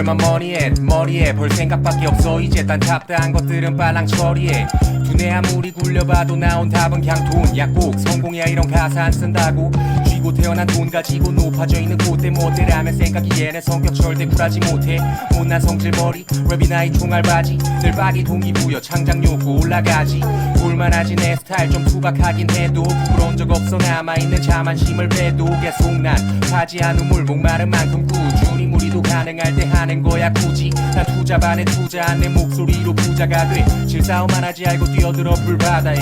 money at? 머리에 볼 생각밖에 없어. 이제 딴 잡다한 것들은 빨랑 처리해 두뇌 아무리 굴려봐도 나온 답은 그냥 돈. 약국 성공이야 이런 가사 안 쓴다고. 쥐고 태어난 돈 가지고 높아져 있는 콧대 못해라면 생각이 얘네 성격 절대 굴하지 못해. 못난 성질머리 랩이나 이 총알바지. 늘 빠기 동기부여 창작 욕구 올라가지. 볼만하지 내 스타일 좀 투박하긴 해도. 부러운 적 없어 남아있는 자만심을 배도. 계속 난 하지 않은 물 목마른 만큼 꾸준히 무리도 가능할 때 하는 거야 굳이. 난 투자 반에 투자한 내 목소리로 부자가 돼. 실싸움만 하지 알고 뛰어들어 불바다에.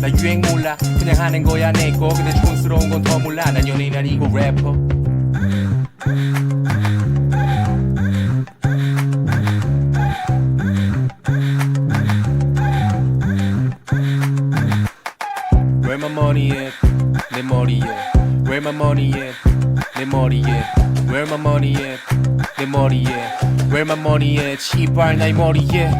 나 유행 몰라. 그냥 하는 거야 내 거. 근데 촌스러운 건 더 몰라. 난 연예인 아니고 래퍼. Where my money at? 내 머리에? Where my money at? 내 머리에 Where my money at? 내 머리에 Where my money at? 시발 나의 머리에